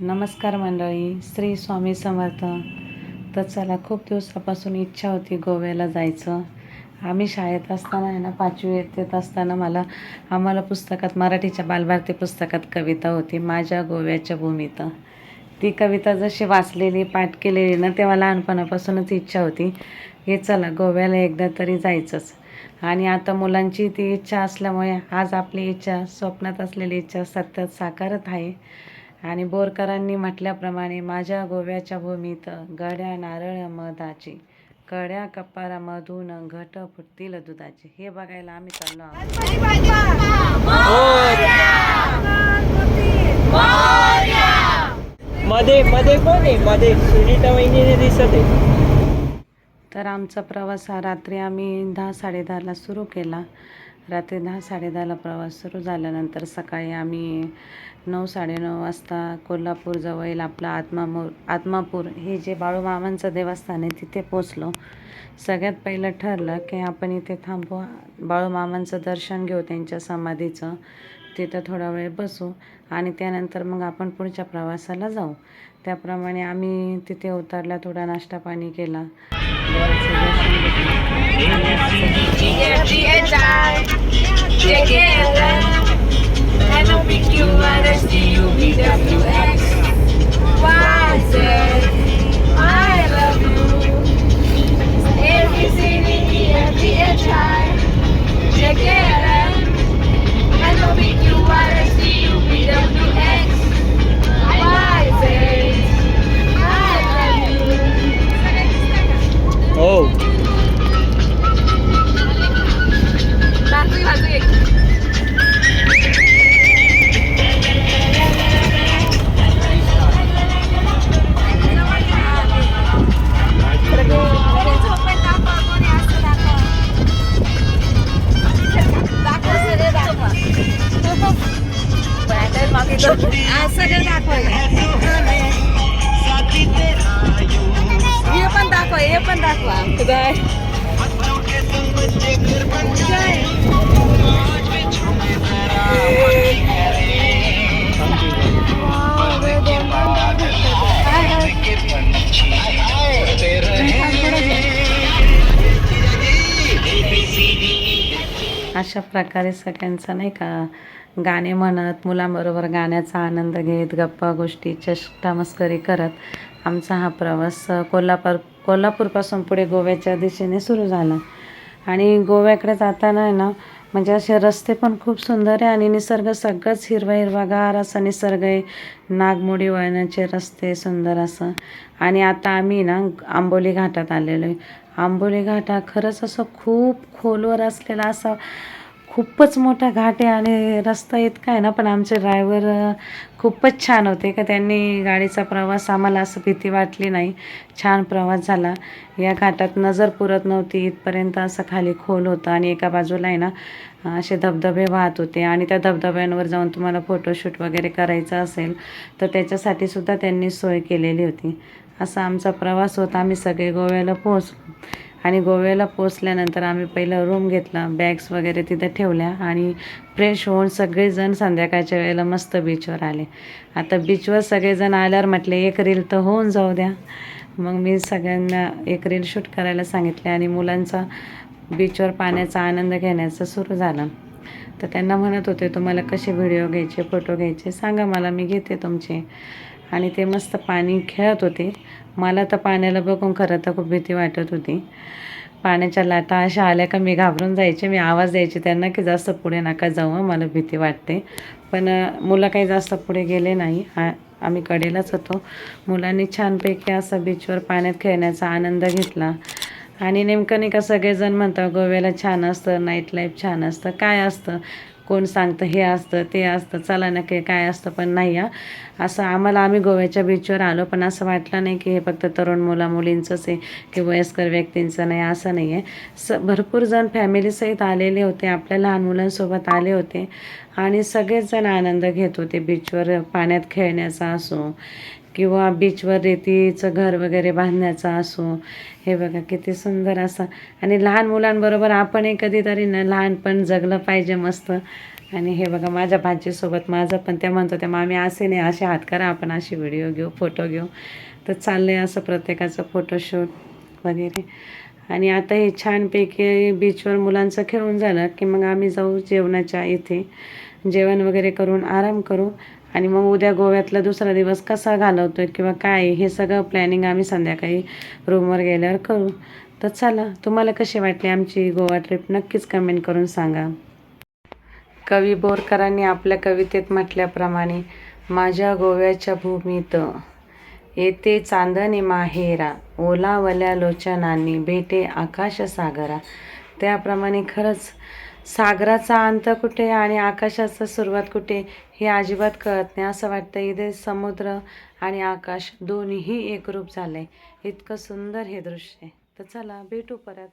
नमस्कार मंडळी श्री स्वामी समर्थ. तर चला खूप दिवसापासून इच्छा होती गोव्याला जायचं. आम्ही शाळेत असताना आहे ना पाचवी येत असताना मला आम्हाला पुस्तकात मराठीच्या बालभारती पुस्तकात कविता होती माझ्या गोव्याच्या भूमीत. ती कविता जशी वाचलेली पाठ केलेली ना तेव्हा लहानपणापासूनच इच्छा होती. हे चला गोव्याला एकदा तरी जायचंच. आणि आता मुलांची ती इच्छा असल्यामुळे आज आपली इच्छा स्वप्नात असलेली इच्छा सत्यात साकारत आहे. आणि बोरकरांनी म्हटल्याप्रमाणे माझ्या गोव्याच्या भूमीत गड्या नारळ मधाची कड्या कपारा मधून घट फुटतील दुधाचे. हे बघायला आम्ही चाललो आहोत. मध्ये मध्ये कोण आहे? मध्ये सुनीता वहिनीने दिसत आहे. तर आमचा प्रवास हा रात्री आम्ही दहा साडेदहाला सुरू केला. रात्री दहा साडेदहाला प्रवास सुरू झाल्यानंतर सकाळी आम्ही नऊ साडेनऊ वाजता कोल्हापूरजवळील आपला आत्मामूर आत्मापूर हे जे बाळूमामांचं देवस्थान आहे तिथे पोचलो सगळ्यात पहिलं ठरलं की आपण इथे थांबू. बाळूमामांचं दर्शन घेऊ त्यांच्या समाधीचं. तिथं थोडा वेळ बसू आणि त्यानंतर मग आपण पुढच्या प्रवासाला जाऊ त्याप्रमाणे आम्ही तिथे उतरल्या थोडा नाश्ता पाणी केला सगळं दाखवायला हे पण दाखवा हे पण दाखवा. काय अशा प्रकारे सगळ्यांचा नाही का? गाणे म्हणत मुलांबरोबर गाण्याचा आनंद घेत गप्पा गोष्टी चष्टामस्करी करत आमचा हा प्रवास कोल्हापूर कोल्हापूरपासून पुढे गोव्याच्या दिशेने सुरू झाला. आणि गोव्याकडे जाताना आहे ना म्हणजे असे रस्ते पण खूप सुंदर आहे आणि निसर्ग सगळंच हिरवा हिरवागार असा निसर्ग आहे. नागमोडी वळणाचे रस्ते सुंदर असं. आणि आता आम्ही ना आंबोली घाटात आलेलो आहे. आंबोली घाट हा खरंच असं खूप खोलवर असलेला असा खूपच मोठा घाट आहे आणि रस्ता इतका आहे ना पण आमचे ड्रायव्हर खूपच छान होते. का त्यांनी गाडीचा प्रवास आम्हाला असं भीती वाटली नाही. छान प्रवास झाला. या घाटात नजर पुरत नव्हती. इथपर्यंत असं खाली खोल होतं आणि एका बाजूला आहे ना असे धबधबे वाहत होते. आणि त्या धबधब्यांवर जाऊन तुम्हाला फोटोशूट वगैरे करायचं असेल तर त्याच्यासाठी सुद्धा त्यांनी सोय केलेली होती. असा आमचा प्रवास होता. आम्ही सगळे गोव्याला पोहोचलो. आणि गोव्याला पोचल्यानंतर आम्ही पहिला रूम घेतला. बॅग्स वगैरे तिथं ठेवल्या आणि फ्रेश होऊन सगळेजण संध्याकाळच्या वेळेला मस्त बीचवर आले. आता बीचवर सगळेजण आल्यावर म्हटले एक रील तर होऊन जाऊ द्या. मग मी सगळ्यांना एक रील शूट करायला सांगितले आणि मुलांचा बीचवर पाण्याचा आनंद घेण्याचं सुरू झालं. तर त्यांना म्हणत होते तुम्हाला कसे व्हिडिओ घ्यायचे फोटो घ्यायचे सांगा मला मी घेते तुमचे. आणि ते मस्त पाणी खेळत होते. मला तर पाण्याला बघून खरं तर खूप भीती वाटत होती. पाण्याच्या लाटा अशा आल्या का मी घाबरून जायचे मी आवाज द्यायचे त्यांना की जास्त पुढे नका जाऊ मला भीती वाटते. पण मुलं काही जास्त पुढे गेले नाही. हा आम्ही कडेलाच होतो. मुलांनी छानपैकी असं बीचवर पाण्यात खेळण्याचा आनंद घेतला. आणि नेमकं नाही का सगळेजण म्हणतात गोव्याला छान असतं नाईट लाईफ छान असतं. काय असतं? कोण सांगतं हे असतं ते असतं. चला नक्की काय असतं पण नाही आहे असं आम्हाला आम्ही गोव्याच्या बीचवर आलो पण असं वाटलं नाही की हे फक्त तरुण मुला मुलींचंच आहे की वयस्कर व्यक्तींचं नाही असं नाही आहे. स भरपूर जण फॅमिलीसहित आलेले होते आपल्या लहान मुलांसोबत आले होते. आणि सगळेच जण आनंद घेत होते बीचवर पाण्यात खेळण्याचा असो किंवा बीचवर रेतीचं घर वगैरे बांधण्याचा असो हे बघा किती सुंदर असं. आणि लहान मुलांबरोबर आपणही कधीतरी ना लहानपण जगलं पाहिजे मस्त. आणि हे बघा माझ्या भाजीसोबत माझं पण त्या म्हणतो त्या मामी असे नाही असे हात करा आपण असे व्हिडिओ घेऊ फोटो घेऊ. तर चाललं आहे असं प्रत्येकाचं फोटोशूट वगैरे. आणि आता हे छानपैकी बीचवर मुलांचं खेळून झालं की मग आम्ही जाऊ जेवणाच्या इथे. जेवण वगैरे करून आराम करू. आणि मग उद्या गोव्यातला दुसरा दिवस कसा घालवतो आहे किंवा काय हे सगळं प्लॅनिंग आम्ही संध्याकाळी रूमवर गेल्यावर करू. तर चला तुम्हाला कशी वाटली आमची गोवा ट्रिप नक्कीच कमेंट करून सांगा. कवी बोरकरांनी आपल्या कवितेत म्हटल्याप्रमाणे माझ्या गोव्याच्या भूमीत येते चांदणे माहेरा ओलावल्या लोचनांनी भेटे आकाश सागरा त्याप्रमाणे खरंच सागराचा अंत कुठे आणि आकाशाचा सुरुवात कुठे हे अजिबात कळत नाही. असं वाटतं इथे समुद्र आणि आकाश दोन्हीही एकरूप झाले इतकं सुंदर हे दृश्य आहे. तर चला भेटू परत.